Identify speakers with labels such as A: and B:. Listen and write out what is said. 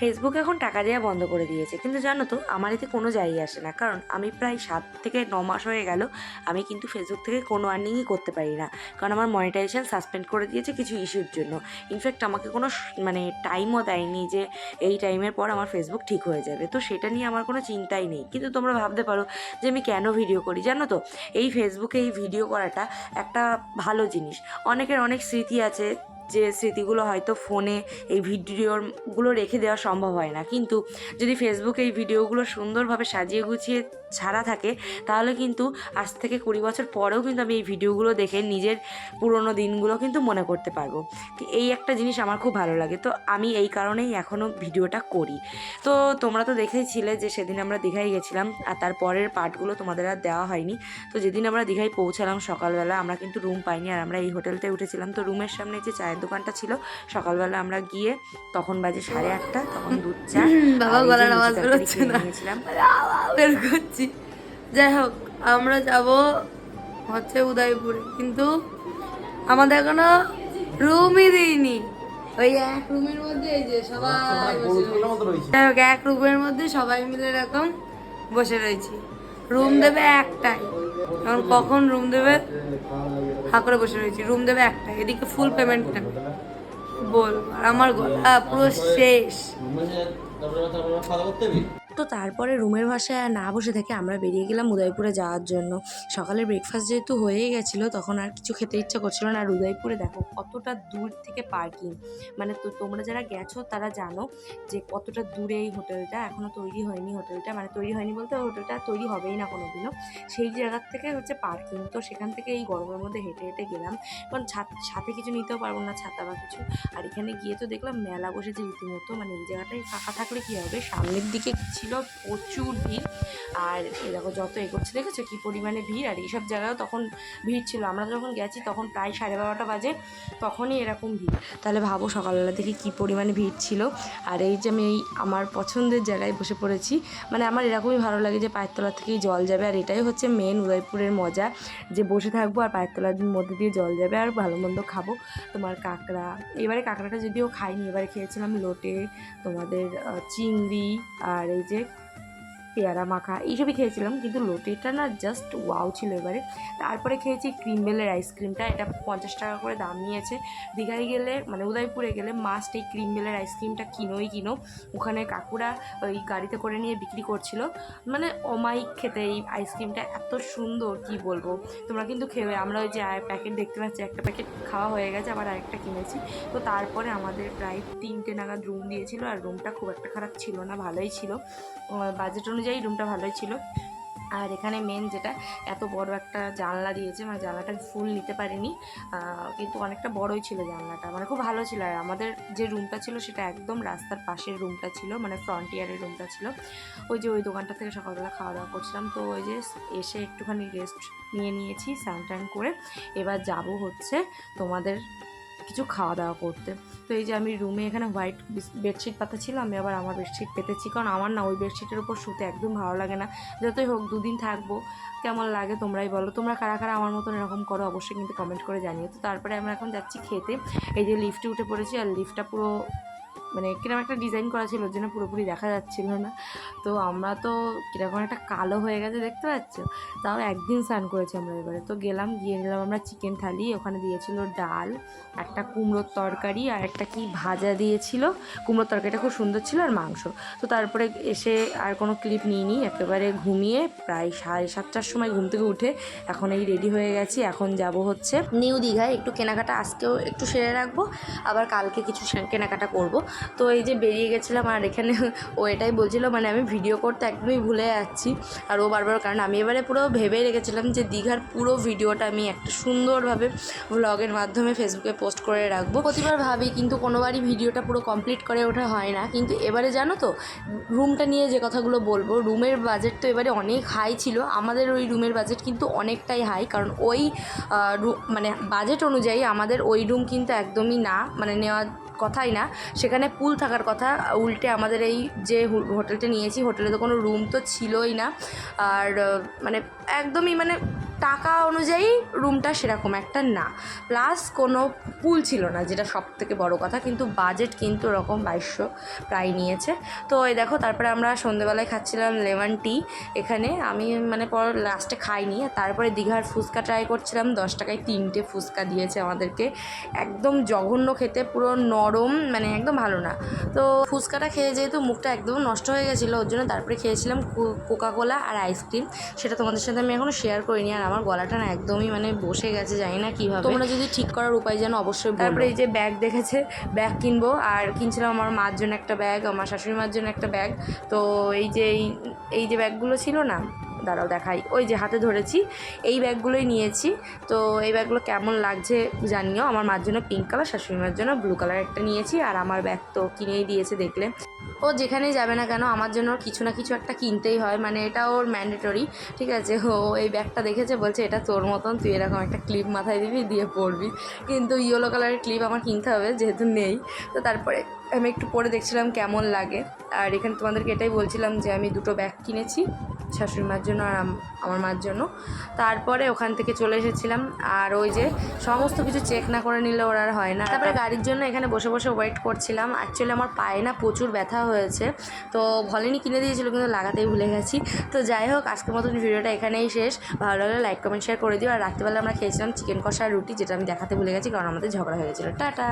A: Facebook এখন টাকা দেওয়া বন্ধ করে দিয়েছে। কিন্তু জানো তো, আমার এতে কোনো যাই আসে না। কারণ আমি প্রায় সাত থেকে ন মাস হয়ে গেল, আমি কিন্তু ফেসবুক থেকে কোনো আর্নিংই করতে পারি না। কারণ আমার মনিটাইজেশন সাসপেন্ড করে দিয়েছে কিছু ইস্যুর জন্য। ইনফ্যাক্ট আমাকে কোনো মানে টাইমও দেয়নি যে এই টাইমের পর আমার ফেসবুক ঠিক হয়ে যাবে। তো সেটা নিয়ে আমার কোনো চিন্তাই নেই। কিন্তু তোমরা ভাবতে পারো যে আমি কেন ভিডিও করি? জানো তো, এই ফেসবুকে এই ভিডিও করাটা একটা ভালো জিনিস। অনেকের অনেক স্মৃতি আছে যে স্মৃতিগুলো হয়তো ফোনে এই ভিডিওগুলো রেখে দেওয়া সম্ভব হয় না। কিন্তু যদি ফেসবুকে এই ভিডিওগুলো সুন্দরভাবে সাজিয়ে গুছিয়ে ছাড়া থাকে, তাহলে কিন্তু আজ থেকে কুড়ি বছর পরেও কিন্তু আমি এই ভিডিওগুলো দেখে নিজের পুরনো দিনগুলো কিন্তু মনে করতে পারব। এই একটা জিনিস আমার খুব ভালো লাগে। তো আমি এই কারণেই এখনও ভিডিওটা করি। তো তোমরা তো দেখেইছিলে যে সেদিন আমরা দীঘায় গেছিলাম, আর তার পরের পার্টগুলো তোমাদের আর দেওয়া হয়নি। তো যেদিন আমরা দীঘায় পৌঁছালাম সকালবেলা, আমরা কিন্তু রুম পাইনি, আর আমরা এই হোটেলতে উঠেছিলাম। তো রুমের সামনে যে চায়ের দোকানটা ছিল। সকালবেলা আমরা গিয়ে তখন বাজে সাড়ে আটটা তখন দুধ চা
B: বাবা গলার আওয়াজ বেরোচ্ছে না। বের করছি। যাই হোক আমরা যাব হচ্ছে উদয়পুরে। কিন্তু আমাদের এখনও রুমই দিইনি। ওই এক রুমের মধ্যে এই যে সবাই যাই হোক এক রুমের মধ্যে সবাই মিলে এরকম বসে রয়েছি। রুম দেবে একটাই। এখন কখন রুম দেবে? হা করে বসে রয়েছি। রুম দেবে একটা, এদিকে ফুল পেমেন্ট নেবে বল আমার গলা পুরো শেষ।
A: তো তারপরে রুমের ভাষায় আর না বসে থেকে আমরা বেরিয়ে গেলাম উদয়পুরে যাওয়ার জন্য। সকালে ব্রেকফাস্ট যেহেতু হয়েই গেছিল, তখন আর কিছু খেতে ইচ্ছা করছিল না। আর উদয়পুরে দেখো কতটা দূর থেকে পার্কিং মানে তো তোমরা যারা গেছো তারা জানো যে কতটা দূরে এই হোটেলটা। এখনও তৈরি হয়নি হোটেলটা। মানে তৈরি হয়নি বলতে হোটেলটা তৈরি হবেই না কোনো দিনও সেই জায়গার থেকে হচ্ছে পার্কিং তো সেখান থেকে এই গরমের মধ্যে হেঁটে হেঁটে গেলাম। কারণ ছাত- সাথে কিছু নিতেও পারব না, ছাতা বা কিছু। আর এখানে গিয়ে তো দেখলাম মেলা বসেছে রীতিমতো। মানে এই জায়গাটায় ফাঁকা থাকলে কী হবে? সামনের দিকে ছিল প্রচুর ভিড়। আর দেখো যত এগোচ্ছে দেখেছ কী পরিমাণে ভিড়? আর এইসব জায়গায়ও তখন ভিড় ছিল। আমরা যখন গেছি তখন প্রায় সাড়ে বারোটা বাজে, তখনই এরকম ভিড়। তাহলে ভাবো সকালবেলা থেকে কী পরিমাণে ভিড় ছিল। আর এই যে আমি এই আমার পছন্দের জায়গায় বসে পড়েছি মানে আমার এরকমই ভালো লাগে যে পায়ের তলা থেকেই জল যাবে। আর এটাই হচ্ছে মেন উদয়পুরের মজা, যে বসে থাকব আর পায়ের তলার মধ্যে দিয়ে জল যাবে আর ভালো মন্দ খাব। তোমার কাঁকড়া, এবারে কাঁকড়াটা যদিও খাইনি, এবারে খেয়েছিলাম লোটে, তোমাদের চিংড়ি, আর এই যে Music পেয়ারা মাখা, এইসবই খেয়েছিলাম, কিন্তু লোটেটা না জাস্ট ওয়াও ছিল এবারে। তারপরে খেয়েছি ক্রিমবেলের আইসক্রিমটা এটা পঞ্চাশ টাকা করে দাম নিয়েছে। দীঘায় গেলে মানে উদয়পুরে গেলে মাস্ট এই ক্রিমবেলের আইসক্রিমটা কিনোই কিনো। ওখানে কাকুরা ওই গাড়িতে করে নিয়ে বিক্রি করছিল। মানে অমাইক খেতে এই আইসক্রিমটা এত সুন্দর, কি বলব? তোমরা কিন্তু খেয়ে, আমরা ওই যে প্যাকেট দেখতে পাচ্ছি, একটা প্যাকেট খাওয়া হয়ে গেছে, আবার আরেকটা কিনেছি। তো তারপরে আমাদের প্রায় তিনটে নাগাদ রুম দিয়েছিল, আর রুমটা খুব একটা খারাপ ছিল না, ভালোই ছিল। বাজেট অনুযায়ী রুমটা ভালোই ছিল। আর এখানে মেন যেটা, এত বড় একটা জানলা দিয়েছে মানে জানলাটা ফুল নিতে পারিনি। কিন্তু অনেকটা বড়ই ছিল জানলাটা মানে খুব ভালো ছিল। আর আমাদের যে রুমটা ছিল, সেটা একদম রাস্তার পাশের রুমটা ছিল মানে ফ্রন্টিয়ারের রুমটা ছিল। ওই যে ওই দোকানটা থেকে সকালবেলা খাওয়া দাওয়া করছিলাম। তো ওই যে এসে একটুখানি রেস্ট নিয়ে নিয়েছি টান করে। এবার যাব হচ্ছে তোমাদের কিছু খাওয়া দাওয়া করতে। তো এই যে আমি রুমে এখানে হোয়াইট বেডশিট পাতা ছিল, আমি আবার আমার বেডশিট পেতেছি। কারণ আমার না ওই বেডশিটের উপর শুতে একদম ভালো লাগে না। যতই হোক দুদিন থাকব, কেমন লাগে তোমরাই বলো। তোমরা কারা কারা আমার মতন এরকম করো, অবশ্যই কিন্তু কমেন্ট করে জানিও। তো তারপরে আমরা এখন যাচ্ছি খেতে। এই যে লিফটে উঠে পড়েছি, আর লিফটটা পুরো মানে কীরকম একটা ডিজাইন করা ছিল ওর জন্য পুরোপুরি দেখা যাচ্ছিল না। তো আমরা তো কীরকম একটা কালো হয়ে গেছে, দেখতে পাচ্ছ? তাও একদিন স্নান করেছি আমরা এবারে। তো গেলাম, গিয়ে নিলাম আমরা চিকেন থালি ওখানে দিয়েছিল ডাল, একটা কুমড়োর তরকারি আর একটা কি ভাজা দিয়েছিল। কুমড়োর তরকারিটা খুব সুন্দর ছিল আর মাংস। তো তারপরে এসে আর কোনো ক্লিপ নিইনি, একেবারে ঘুমিয়ে প্রায় সাড়ে সাতটার সময় ঘুম থেকে উঠে এখন এই রেডি হয়ে গেছি, এখন যাব হচ্ছে নিউ দীঘায়। একটু কেনাকাটা আজকেও একটু সেরে রাখব, আবার কালকে কিছু কেনাকাটা করব। তো এই যে বেরিয়ে গেছিলাম, আর এখানে ও এটাই বলছিল মানে আমি ভিডিও করতে একদমই ভুলে যাচ্ছি। আর ও বারবার, কারণ আমি এবারে পুরো ভেবে রেখেছিলাম যে দীঘার পুরো ভিডিওটা আমি একটা সুন্দরভাবে ব্লগের মাধ্যমে ফেসবুকে পোস্ট করে রাখব। প্রতিবার ভাবি, কিন্তু কোনোবারই ভিডিওটা পুরো কমপ্লিট করে ওঠা হয় না। কিন্তু এবারে জানো তো রুমটা নিয়ে যে কথাগুলো বলব রুমের বাজেট তো এবারে অনেক হাই ছিল। আমাদের ওই রুমের বাজেট কিন্তু অনেকটাই হাই কারণ ওই মানে বাজেট অনুযায়ী আমাদের ওই রুম কিন্তু একদমই না। মানে নেওয়া কথাই না, সেখানে পুল থাকার কথা। উল্টে আমাদের এই যে হোটেলটা নিয়েছি, হোটেলে তো কোনো রুম তো ছিলই না। আর মানে একদমই মানে টাকা অনুযায়ী রুমটা সেরকম, একটা না। প্লাস কোনো পুল ছিল না, যেটা সব থেকে বড়ো কথা, কিন্তু বাজেট কিন্তু ওরকম বাইশশো প্রায় নিয়েছে। তো এই দেখো, তারপরে আমরা সন্ধেবেলায় খাচ্ছিলাম লেমন টি এখানে আমি মানে পর লাস্টে খাইনি, আর তারপরে দীঘার ফুচকা ট্রাই করছিলাম, দশ টাকায় তিনটে ফুচকা দিয়েছে আমাদেরকে। একদম জঘন্য খেতে, পুরো নরম মানে একদম ভালো না। তো ফুচকাটা খেয়ে যেহেতু মুখটা একদম নষ্ট হয়ে গেছিল, ওর জন্য তারপরে খেয়েছিলাম কোকা কোলা আর আইসক্রিম সেটা তোমাদের সাথে আমি এখনও শেয়ার করিনি, আর আমার গলাটা না একদমই মানে বসে গেছে জানি না কীভাবে। তোমরা যদি ঠিক করার উপায় জানো অবশ্যই তারপরে এই যে ব্যাগ দেখেছে ব্যাগ কিনবো আর কিনছিলাম আমার মার জন্য একটা ব্যাগ আমার শাশুড়ি মার জন্য একটা ব্যাগ। তো এই যে এই এই যে ব্যাগগুলো ছিল না দাঁড়াও দেখাই ওই যে হাতে ধরেছি এই ব্যাগগুলোই নিয়েছি। তো এই ব্যাগগুলো কেমন লাগছে জানিও আমার মার জন্য পিঙ্ক কালার শাশুড়ি মার জন্য ব্লু কালার একটা নিয়েছি আর আমার ব্যাগ তো কিনেই দিয়েছে দেখলে। ও যেখানেই যাবে না কেন, আমার জন্য ওর কিছু না কিছু একটা কিনতেই হয়। মানে এটা ওর ম্যান্ডেটরি ঠিক আছে? ও এই ব্যাগটা দেখেছে, বলছে, এটা তোর মতন, তুই এরকম একটা ক্লিপ মাথায় দিবি, দিয়ে পরবি। কিন্তু ইয়েলো কালারের ক্লিপ আমার কিনতে হবে, যেহেতু নেই। তো তারপরে আমি একটু পরে দেখছিলাম কেমন লাগে। আর এখানে তোমাদেরকে এটাই বলছিলাম যে, আমি দুটো ব্যাগ কিনেছি, শাশুড়ি মার জন্য আর আমার মার জন্য। তারপরে ওখান থেকে চলে এসেছিলাম। আর ওই যে সমস্ত কিছু চেক না করে নিলে ওর আর হয় না। তারপরে গাড়ির জন্য এখানে বসে বসে ওয়েট করছিলাম। অ্যাকচুয়ালি আমার পায়ে না প্রচুর ব্যথা হয়েছে। তো ভলেনি কিনে দিয়েছিল, কিন্তু লাগাতেই ভুলে গেছি। তো যাই হোক, আজকের মতন ভিডিওটা এখানেই শেষ। ভালো লাগলে লাইক কমেন্ট শেয়ার করে দিও। আর রাত্রিবেলা আমরা খেয়েছিলাম চিকেন কষা রুটি, যেটা আমি দেখাতে ভুলে গেছি, কারণ আমাদের ঝগড়া হয়ে গেছিল টাটা!